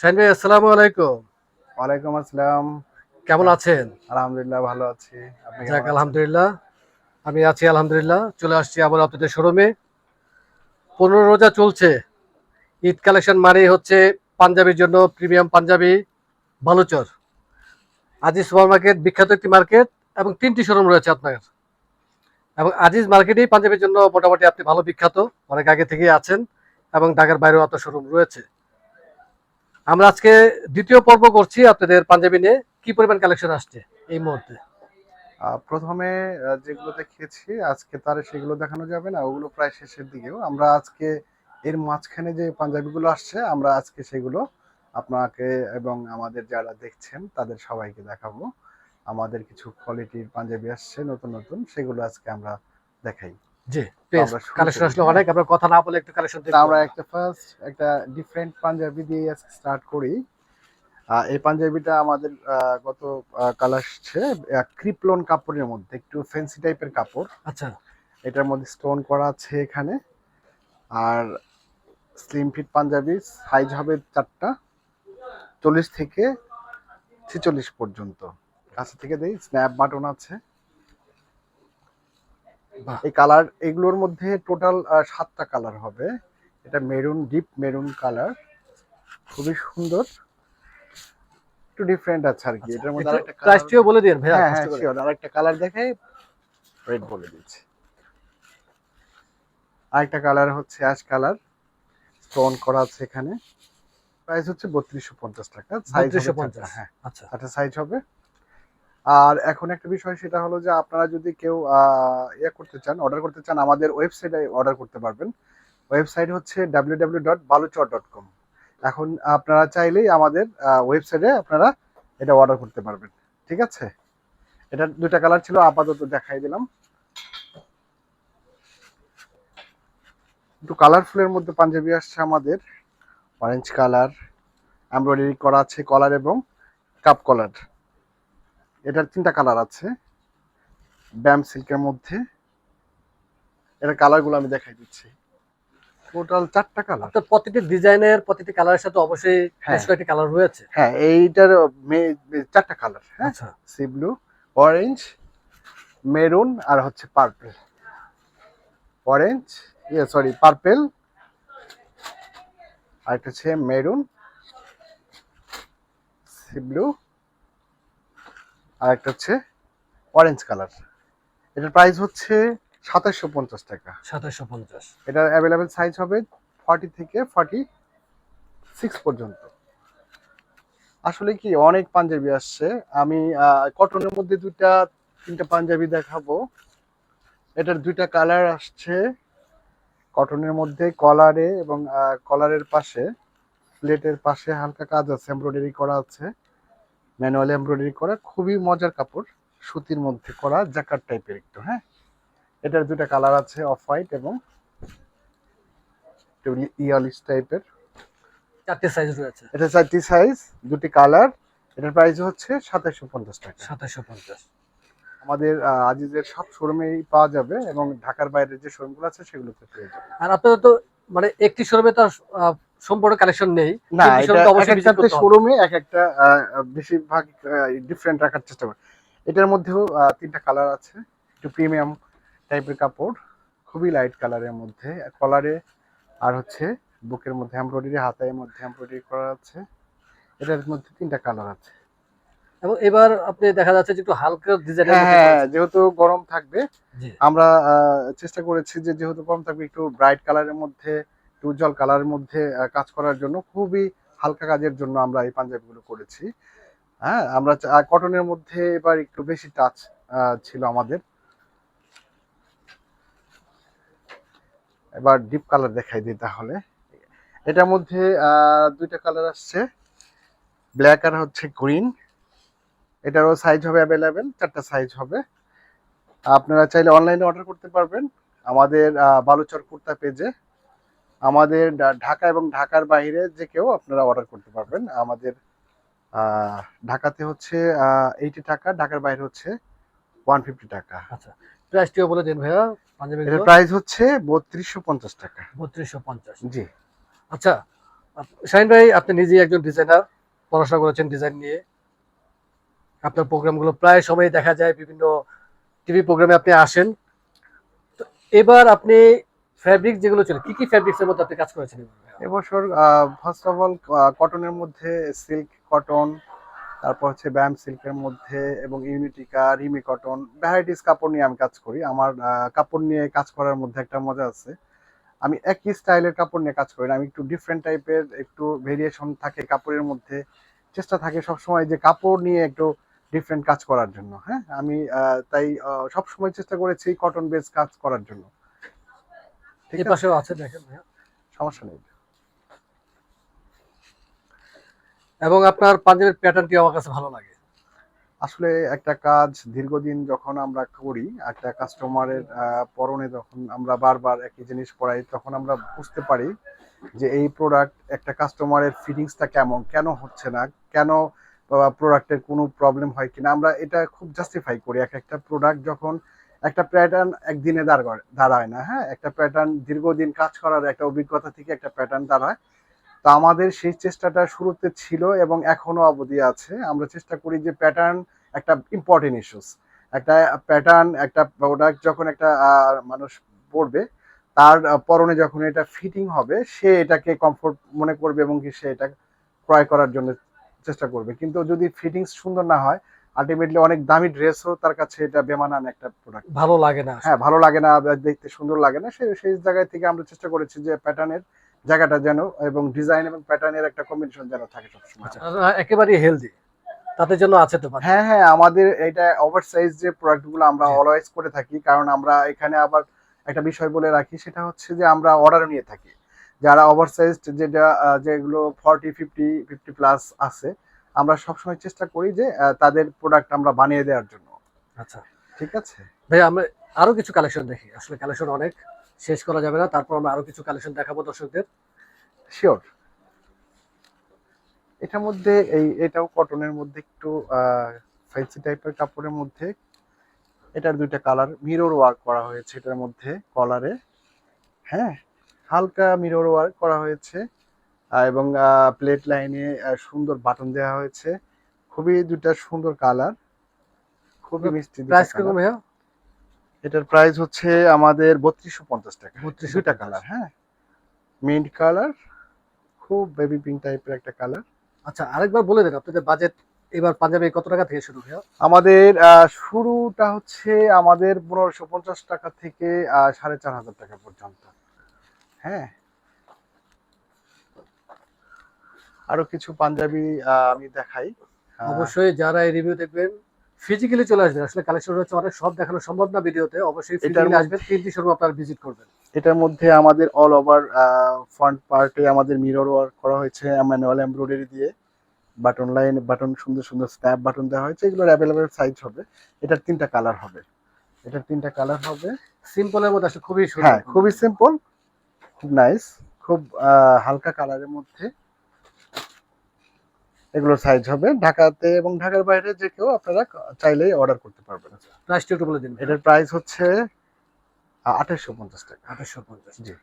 শাহিন ভাই আসসালামু আলাইকুম। ওয়ালাইকুম আসসালাম। কেমন আছেন? আলহামদুলিল্লাহ ভালো আছি। যাক আলহামদুলিল্লাহ। আমি আছি আলহামদুলিল্লাহ। চলে আসছি আবার আপনাদের শোরুমে। পনেরো রোজা চলছে। ঈদ কালেকশন মানেই হচ্ছে পাঞ্জাবির জন্য premium panjabi Baluchar. Aziz super market বিখ্যাত একটি মার্কেট এবং তিনটি শোরুম রয়েছে আপনার। এবং আজিজ মার্কেটেই পাঞ্জাবির জন্য মোটামুটি আপনি ভালো বিখ্যাত। অনেক আগে থেকেই আছেন এবং ঢাকার বাইরেও আপনার শোরুম রয়েছে। আমরা আজকে দ্বিতীয় পর্ব করছি আপনাদের পাঞ্জাবি নিয়ে। কি পরিমাণ কালেকশন আসছে এই মুহূর্তে? প্রথমে যেগুলো দেখিয়েছি আজকে তার সেগুলো দেখানো যাবে না, ওগুলো প্রায় শেষের দিকেও। আমরা আজকে এর মাঝখানে যে পাঞ্জাবিগুলো আসছে, আমরা আজকে সেগুলো আপনাকে এবং আমাদের যারা দেখছেন, তাদের সবাইকে দেখাবো। আমাদের কিছু কোয়ালিটির পাঞ্জাবি আসছে, নতুন নতুন, সেগুলো আজকে আমরা দেখাই। জি কালেকশন আসলে। অনেক আমরা কথা না বলে একটু কালেকশন আমরা একটা ফার্স্ট একটা ডিফারেন্ট পাঞ্জাবি দিয়ে আজকে স্টার্ট করি। এই পাঞ্জাবিটা আমাদের গত কালার আসছে। ক্রিপলন কাপড়ের মধ্যে একটু ফ্যান্সি টাইপের কাপড়। আচ্ছা। এটার মধ্যে স্টোন করা আছে এখানে। আর স্লিম ফিট পাঞ্জাবি সাইজ হবে চারটা। চল্লিশ থেকে ছেচল্লিশ পর্যন্ত। কাছে থেকে দেই স্ন্যাপ বাটন আছে। এই কালার এগুলোর মধ্যে টোটাল সাতটা কালার হবে। এটা মেরুন ডিপ মেরুন কালার। খুবই সুন্দর। একটু ডিফারেন্ট আছে আর কি। এটার মধ্যে আরেকটা প্রাইসটিও বলে দিন ভাইয়া হ্যাঁ হ্যাঁ শিওর আরেকটা কালার দেখাই রেড বলে দিচ্ছি। আরেকটা কালার হচ্ছে অ্যাশ কালার স্টোন করা আছে এখানে। প্রাইস হচ্ছে বত্রিশশো পঞ্চাশ টাকা। সাইজ 3250 হ্যাঁ। আচ্ছা। সাইজ হবে। আর এখন একটা বিষয় সেটা হলো যে আপনারা যদি কেউ ইয়ে করতে চান অর্ডার করতে চান, আমাদের ওয়েবসাইটে অর্ডার করতে পারবেন। ওয়েবসাইট হচ্ছে ডাব্লিউ ডট ডট কম এখন আপনারা চাইলেই আমাদের ওয়েবসাইটে আপনারা এটা অর্ডার করতে পারবেন। ঠিক আছে? এটা দুটা কালার ছিল, আপাতত দেখাই দিলাম। একটু কালারফুলের মধ্যে পাঞ্জাবি আসছে আমাদের। অরেঞ্জ কালার এমব্রয়ডারি করা আছে কলার এবং কাপ কলার এটার তিনটা কালার আছে। ব্যাম সিল্কের মধ্যে। এটার কালারগুলো আমি দেখাই দিচ্ছি। টোটাল চারটা কালার। আপনার প্রতিটি ডিজাইনের প্রতিটি কালারের সাথে অবশ্যই হ্যাঁ। কালার রয়েছে। হ্যাঁ এইটার চারটা কালার হ্যাঁ। সি ব্লু অরেঞ্জ মেরুন আর হচ্ছে পার্পেল। অরেঞ্জ ইয়ে সরি পার্পেল। আর একটা হচ্ছে মেরুন। সি ব্লু আর একটা হচ্ছে অরেঞ্জ কালার এটার প্রাইস হচ্ছে সাতাশশো পঞ্চাশ টাকা। সাতাশশো পঞ্চাশ। এটার অ্যাভেলেবেল সাইজ হবে ফর্টি থেকে ফর্টি সিক্স পর্যন্ত। আসলে কি অনেক পাঞ্জাবি আসছে। আমি কটনের মধ্যে দুইটা তিনটা পাঞ্জাবি দেখাবো। এটার দুইটা কালার আসছে কটনের মধ্যে কলারে এবং কলারের পাশে। প্লেটের পাশে হালকা কাজ আছে এমব্রয়ডারি করা আছে। ম্যানুয়ালি এমব্রয়ডারি করা খুবই মজার কাপড় সুতির মধ্যে করা জ্যাকার টাইপের একটু হ্যাঁ? এটার দুইটা কালার আছে অফ হোয়াইট এবং ইয়ালিশ টাইপের চারটে সাইজ রয়েছে। এটা চারটি সাইজ দুটি কালার এটার প্রাইস হচ্ছে সাতাশশো পঞ্চাশ টাকা। সাতাশশো পঞ্চাশ। আমাদের আজিজের সব শোরুমেই পাওয়া যাবে এবং ঢাকার বাইরের যে শোরুমগুলো আছে সেগুলোতে পেয়ে যাবে। আর আপনাদের তো মানে একটি শোরুমে তো সম্পূর্ণ কালেকশন নেই। না এটা। শোরুমে এক একটা বেশিরভাগ ডিফারেন্ট রাখার চেষ্টা করে। এটার মধ্যেও তিনটা কালার আছে। একটু প্রিমিয়াম টাইপের কাপড় খুবই লাইট কালারের মধ্যে। কলারে আর হচ্ছে বুকের মধ্যে এমব্রয়ডারি হাতায় মধ্যে এমব্রয়ডারি করা আছে। এটার মধ্যে তিনটা কালার আছে। এবং এবার আপনি দেখা যাচ্ছে যে একটু হালকা ডিজাইনের হ্যাঁ হ্যাঁ যেহেতু গরম থাকবে আমরা চেষ্টা করেছি যে যেহেতু গরম থাকবে একটু ব্রাইট কালারের মধ্যে উজ্জ্বল কালারের মধ্যে কাজ করার জন্য খুবই হালকা কাজের জন্য আমরা এই পাঞ্জাবিগুলো করেছি। হ্যাঁ আমরা কটনের মধ্যে এবার একটু বেশি টাচ ছিল আমাদের। এবার ডিপ কালার দেখাই দিই তাহলে। এটার মধ্যে দুইটা কালার আসছে। ব্ল্যাক আর হচ্ছে গ্রিন এটারও সাইজ হবে অ্যাভেলেবেল চারটা সাইজ হবে। আপনারা চাইলে অনলাইনে অর্ডার করতে পারবেন। আমাদের বালুচর কুর্তা পেজে আমাদের ঢাকা এবং ঢাকার বাইরে যে কেউ আপনারা অর্ডার করতে পারবেন। আমাদের ঢাকাতে হচ্ছে এইটি টাকা ঢাকার বাইরে হচ্ছে ওয়ান ফিফটি টাকা। আচ্ছা প্রাইসটিও বলে দিন ভাইয়া পাঞ্জাবি প্রাইস হচ্ছে বত্রিশশো পঞ্চাশ টাকা। বত্রিশশো পঞ্চাশ। জি। আচ্ছা শাহিন ভাই আপনি নিজেই একজন ডিজাইনার পড়াশোনা করেছেন ডিজাইন নিয়ে। আপনার প্রোগ্রামগুলো প্রায় সময় দেখা যায় বিভিন্ন টিভি প্রোগ্রামে আপনি আসেন। তো এবার আপনি ফ্যাব্রিক যেগুলো ছিল, কি কি ফ্যাব্রিক্স এর মধ্যে আপনি কাজ করেছেন এবছর ফার্স্ট অফ অল কটনের মধ্যে সিল্ক কটন তারপর হচ্ছে ব্যাম সিল্কের মধ্যে এবং ইউনিটিকা রিমি কটন ভ্যারাইটিস কাপড় নিয়ে আমি কাজ করি। আমার কাপড় নিয়ে কাজ করার মধ্যে একটা মজা আছে। আমি একই স্টাইলের কাপড় নিয়ে কাজ করি না, আমি একটু ডিফারেন্ট টাইপের একটু ভেরিয়েশন থাকে কাপড়ের মধ্যে। চেষ্টা থাকে সবসময় যে কাপড় নিয়ে একটু ডিফারেন্ট কাজ করার জন্য হ্যাঁ? আমি তাই সবসময় চেষ্টা করেছি কটন বেস কাজ করার জন্য। ঠিক পাশেও আছে দেখেন ভাইয়া। সমস্যা নেই। এবং আপনার পাঞ্জাবের প্যাটার্নটি আমার কাছে ভালো লাগে। আসলে একটা কাজ দীর্ঘদিন যখন আমরা করি একটা কাস্টমারের পরনে যখন আমরা বারবার একই জিনিস পড়াই তখন আমরা বুঝতে পারি যে এই প্রোডাক্ট একটা কাস্টমারের ফিটিংসটা কেমন কেন হচ্ছে না কেন প্রোডাক্টের কোনো প্রবলেম হয় কিনা। আমরা এটা খুব জাস্টিফাই করি। এক একটা প্রোডাক্ট যখন একটা প্যাটার্ন একদিনে দাঁড় করে, দাঁড়ায় না হ্যাঁ? একটা প্যাটার্ন দীর্ঘদিন কাজ করার একটা অভিজ্ঞতা থেকে একটা প্যাটার্ন দাঁড়ায়। তো আমাদের সেই চেষ্টাটা শুরুতে ছিল এবং এখনও অবধি আছে। আমরা চেষ্টা করি যে প্যাটার্ন একটা ইম্পর্টেন্ট ইস্যুস একটা প্যাটার্ন একটা প্রোডাক্ট যখন একটা মানুষ পড়বে, তার পরনে যখন এটা ফিটিং হবে, সে এটাকে কমফোর্ট মনে করবে এবং কি সে এটা ক্রয় করার জন্য চেষ্টা করবে। কিন্তু যদি ফিটিংস সুন্দর না হয় আলটিমেটলি অনেক দামি ড্রেসও তার কাছে এটা বেমানান একটা প্রোডাক্ট ভালো লাগে না। হ্যাঁ ভালো লাগে না দেখতে সুন্দর লাগে না। সেই সেই জায়গায় থেকে আমরা চেষ্টা করেছি যে প্যাটার্নের জায়গাটা যেন এবং ডিজাইন এবং প্যাটার্নের একটা কম্বিনেশন যেন থাকে সবসময়। আর একেবারেই হেলদি তাদের জন্য আছে তো হ্যাঁ হ্যাঁ আমাদের এটা ওভার সাইজ যে প্রোডাক্টগুলো আমরা। অলওয়েজ করে থাকি কারণ আমরা এখানে আবার একটা বিষয় বলে রাখি সেটা হচ্ছে যে আমরা অর্ডার নিয়ে থাকি। যারা ওভার সাইজ যেটা যেগুলো ফর্টি ফিফটি ফিফটি প্লাস আছে আমরা সবসময় চেষ্টা করি যে তাদের প্রোডাক্ট আমরা বানিয়ে দেওয়ার জন্য। আচ্ছা। ঠিক আছে? ভাই আমরা আরও কিছু কালেকশন দেখি। আসলে কালেকশন অনেক শেষ করা যাবে না। তারপর আমরা আরও কিছু কালেকশন দেখাবো দর্শকদের। শিওর এটার মধ্যে এই এটাও কটনের মধ্যে একটু ফ্যান্সি টাইপের কাপড়ের মধ্যে। এটার দুইটা কালার মিরর ওয়ার্ক করা হয়েছে এটার মধ্যে কলারে হ্যাঁ হালকা মিরর ওয়ার্ক করা হয়েছে। এবং প্লেট লাইনে সুন্দর বাটন দেওয়া হয়েছে। খুবই দুটা সুন্দর কালার খুবই মিষ্টি প্রাইস। কীরকম ভাইয়া? এটার প্রাইস হচ্ছে আমাদের বত্রিশশো পঞ্চাশ টাকা। 3250 দুইটা কালার হ্যাঁ। মিন্ট কালার খুব বেবি পিঙ্ক টাইপের একটা কালার আচ্ছা আরেকবার বলে দেন আপনাদের বাজেট এবার পাঞ্জাবি কত টাকা থেকে শুরু ভাইয়া? আমাদের শুরুটা হচ্ছে আমাদের পনেরোশো পঞ্চাশ টাকা থেকে সাড়ে চার হাজার টাকা পর্যন্ত। হ্যাঁ। আরও কিছু পাঞ্জাবি আমি দেখাই। অবশ্যই যারা এই রিভিউ দেখবেন ফিজিক্যালি চলে আসবেন। আসলে কালেকশন হচ্ছে অনেক সব দেখানো সম্ভব না ভিডিওতে। অবশ্যই ফিজিক্যালি আসবেন তিনটি শোরুম আপনারা ভিজিট করবেন। এটার মধ্যে আমাদের অল ওভার ফ্রন্ট পার্টে আমাদের মিরর ওয়ার্ক করা হয়েছে ম্যানুয়াল এমব্রয়ডারি দিয়ে। বাটন লাইন বাটন সুন্দর সুন্দর স্ন্যাপ বাটন দেওয়া হয়েছে। এগুলোর অ্যাভেলেবেল সাইজ হবে। এটার তিনটা কালার হবে। এটার তিনটা কালার হবে। সিম্পলের মধ্যে আসলে খুবই সুন্দর। হ্যাঁ খুবই সিম্পল খুব নাইস খুব হালকা কালারের মধ্যে। এগুলোর সাইজ হবে। ঢাকাতে এবং ঢাকার বাইরে যে কেউ আপনারা চাইলেই অর্ডার করতে পারবেন। প্রাইসটা একটু বলে দিন। এটার প্রাইস হচ্ছে আঠাশশো পঞ্চাশ টাকা। আঠাশশো পঞ্চাশ। জি।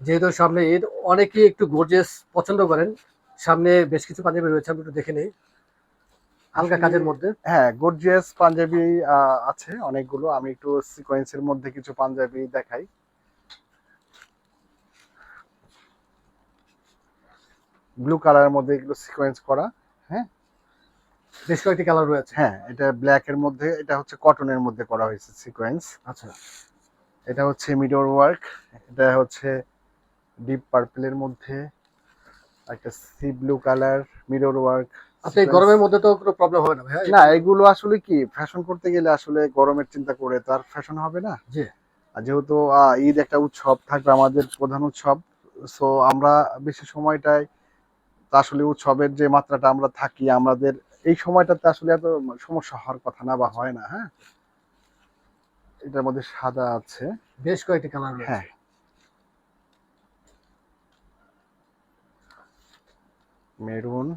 যেহেতু সামনে ঈদ অনেকেই একটু গর্জেস পছন্দ করেন। সামনে বেশ কিছু পাঞ্জাবি রয়েছে আমি একটু দেখে নিই। হালকা কাজের মধ্যে। হ্যাঁ গর্জিয়াস পাঞ্জাবি আছে অনেকগুলো। আমি একটু সিকোয়েন্সের মধ্যে কিছু পাঞ্জাবি দেখাই। ব্লু কালারের মধ্যে এগুলো সিকোয়েন্স করা হ্যাঁ? বেশ কয়েকটি কালার রয়েছে। হ্যাঁ এটা ব্ল্যাক এর মধ্যে এটা হচ্ছে কটনের মধ্যে করা হয়েছে সিকোয়েন্স আচ্ছা। এটা হচ্ছে মিডর ওয়ার্ক এটা হচ্ছে ডিপ পার্পলের মধ্যে একটা sea blue colour mirror work আপনি এই গরমের মধ্যে তো কোনো প্রবলেম হবে না ভাইয়া। না এগুলো আসলে কি ফ্যাশন করতে গেলে আসলে গরমের চিন্তা করে তো আর ফ্যাশন হবে না। জি। আর যেহেতু ঈদ একটা উৎসব থাকবে আমাদের প্রধান উৎসব সো আমরা বেশি সময়টায় তো আসলে উৎসবের যে মাত্রাটা আমরা থাকি আমাদের এই সময়টাতে আসলে এত সমস্যা হওয়ার কথা না বা হয় না হ্যাঁ? এটার মধ্যে সাদা আছে। বেশ কয়েকটি কালার হ্যাঁ। মেরুন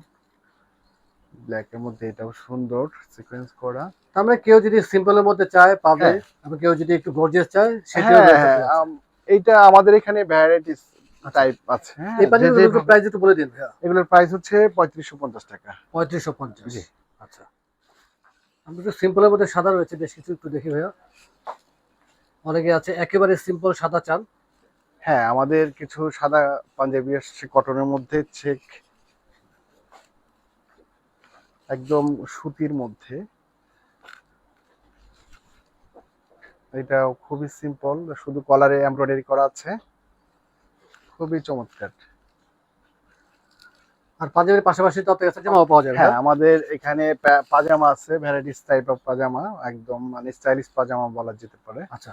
ব্ল্যাক এর মধ্যে এটাও সুন্দর সিকোয়েন্স করা। তার মানে কেউ যদি সিম্পলের মধ্যে চায় পাবে। হ্যাঁ। এবং কেউ যদি একটু গর্জিয়াস চায় সেটাও হ্যাঁ হ্যাঁ এইটা আমাদের এখানে ভ্যারাইটিস টাইপ আছে। হ্যাঁ, এই পাঞ্জাবি প্রাইস একটু বলে দিন ভাইয়া। এগুলোর প্রাইস হচ্ছে পঁয়ত্রিশশো পঞ্চাশ টাকা। পঁয়ত্রিশশো পঞ্চাশ। জি। আচ্ছা। আমরা একটু সিম্পলের মধ্যে সাদা রয়েছে বেশ কিছু একটু দেখি ভাইয়া। অনেকে আছে একেবারে সিম্পল সাদা চান। হ্যাঁ আমাদের কিছু সাদা পাঞ্জাবি আসছে কটনের মধ্যে চেক একদম সুতির মধ্যে। এটা খুবই সিম্পল শুধু কলারে এমব্রয়ডারি করা আছে। খুবই চমৎকার। আর পাঞ্জাবির পাশাপাশি তো আপনার কাছে জামাও পাওয়া যাবে হ্যাঁ হ্যাঁ? আমাদের এখানে পাজামা আছে ভ্যারাইটিস টাইপ অফ পাজামা একদম মানে স্টাইলিশ পাজামা বলা যেতে পারে। আচ্ছা।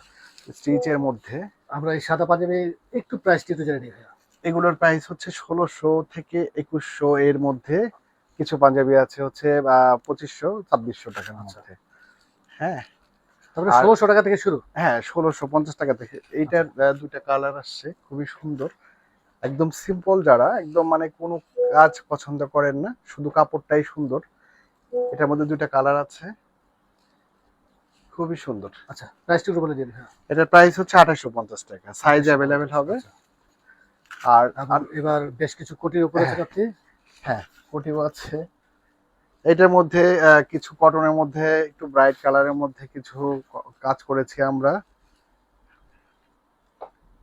স্টিচের মধ্যে। আমরা এই সাদা পাঞ্জাবি একটু প্রাইস একটু জেনে নিই এগুলোর প্রাইস হচ্ছে ষোলোশো থেকে একুশশো এর মধ্যে। কিছু পাঞ্জাবি আছে হচ্ছে পঁচিশশো ছাব্বিশশো টাকার আচ্ছা। মধ্যে। হ্যাঁ। তারপরে ষোলোশো টাকা থেকে শুরু? হ্যাঁ ষোলোশো পঞ্চাশ টাকা থেকে। এইটার দুইটা কালার আসছে খুবই সুন্দর। একদম সিম্পল যারা একদম মানে কোনো কাজ পছন্দ করেন না শুধু কাপড়টাই সুন্দর। এটার মধ্যে দুইটা কালার আছে। খুবই সুন্দর। আচ্ছা প্রাইসটা একটু বলে দিন হ্যাঁ। এটার প্রাইস হচ্ছে আঠাশশো পঞ্চাশ টাকা। সাইজ অ্যাভেলেবেল হবে। আচ্ছা। আর আর এবার বেশ কিছু কোটির উপরে আপনি? হ্যাঁ। কোটিও আছে। এটার মধ্যে কিছু কটনের মধ্যে একটু ব্রাইট কালারের মধ্যে কিছু কাজ করেছি আমরা।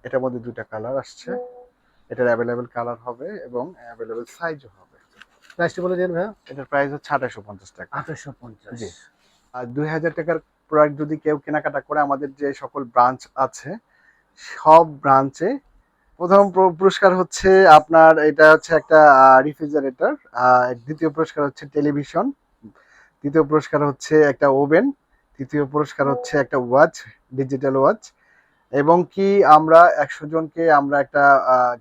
এটার মধ্যে দুইটা কালার আসছে। এটার অ্যাভেলেবেল কালার হবে এবং অ্যাভেলেবেল সাইজও হবে। প্রাইসটা বলে দিন ভাইয়া। এটার প্রাইস হচ্ছে আঠাশশো পঞ্চাশ টাকা। আঠাশশো পঞ্চাশ। জি। আর দুই হাজার টাকার প্রোডাক্ট যদি কেউ কেনাকাটা করে আমাদের যে সকল ব্রাঞ্চ আছে সব ব্রাঞ্চে প্রথম পুরস্কার হচ্ছে আপনার এটা হচ্ছে একটা রিফ্রিজারেটর দ্বিতীয় পুরস্কার হচ্ছে টেলিভিশন তৃতীয় পুরস্কার হচ্ছে একটা ওভেন তৃতীয় পুরস্কার হচ্ছে একটা ওয়াচ ডিজিটাল ওয়াচ এবং কি আমরা একশো জনকে আমরা একটা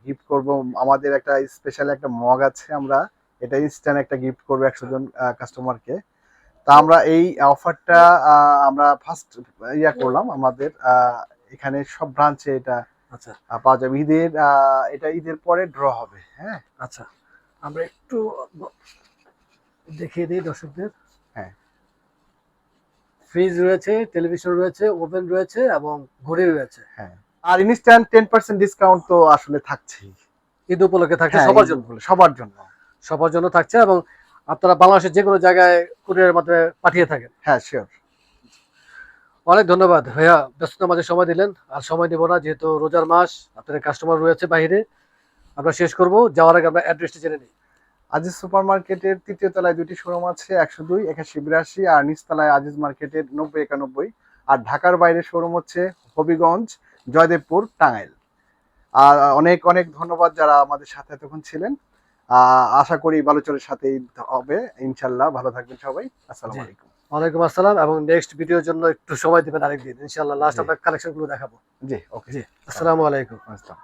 গিফট করব। আমাদের একটা স্পেশাল একটা মগ আছে আমরা এটা ইনস্ট্যান্ট একটা গিফট করব একশো জন কাস্টমারকে তা আমরা এই অফারটা আমরা ফার্স্ট ইয়া করলাম আমাদের এখানে সব ব্রাঞ্চে এটা আচ্ছা। পাওয়া যাবে। ঈদের এটা ঈদের পরে ড্র হবে হ্যাঁ? আচ্ছা। আমরা একটু দেখিয়ে দিই দর্শকদের। হ্যাঁ। ফ্রিজ রয়েছে টেলিভিশন রয়েছে ওভেন রয়েছে এবং ঘড়ি রয়েছে। হ্যাঁ। আর ইনস্ট্যান্ট টেন পার্সেন্ট ডিসকাউন্ট তো আসলে থাকছেই। ঈদ উপলক্ষে থাকছে হ্যাঁ, সবার জন্য। সবার জন্য। সবার জন্য থাকছে এবং আপনারা বাংলাদেশের যে কোনো জায়গায় কুরিয়ারের মাধ্যমে পাঠিয়ে থাকেন। হ্যাঁ শিওর অনেক ধন্যবাদ। ভাইয়া ব্যস্ততার মাঝে সময় দিলেন। আর সময় দেবো না যেহেতু রোজার মাস আপনাদের কাস্টমার রয়েছে বাইরে আমরা শেষ করব। যাওয়ার আগে আমরা অ্যাড্রেসটি জেনে নিই। আজিজ সুপার মার্কেটের তৃতীয় তলায় দুটি শোরুম আছে একশো দুই একাশি বিরাশি আর নিচতলায় আজিজ মার্কেটের নব্বই একানব্বই। আর ঢাকার বাইরে শোরুম হচ্ছে হবিগঞ্জ জয়দেবপুর টাঙ্গাইল। আর অনেক অনেক ধন্যবাদ যারা আমাদের সাথে এতক্ষণ ছিলেন। আহ, আশা করি বালুচরের সাথেই হবে। ইনশাল্লাহ ভালো থাকবেন সবাই। আসসালামু আলাইকুম। ওয়ালাইকুম আসসালাম এবং নেক্সট ভিডিওর জন্য একটু সময় দেবেন আরেকদিন। ইনশাআল্লাহ লাস্ট। আমরা কালেকশনগুলো দেখাবো। জি ওকে জি আসসালামু আলাইকুম। আসসালাম।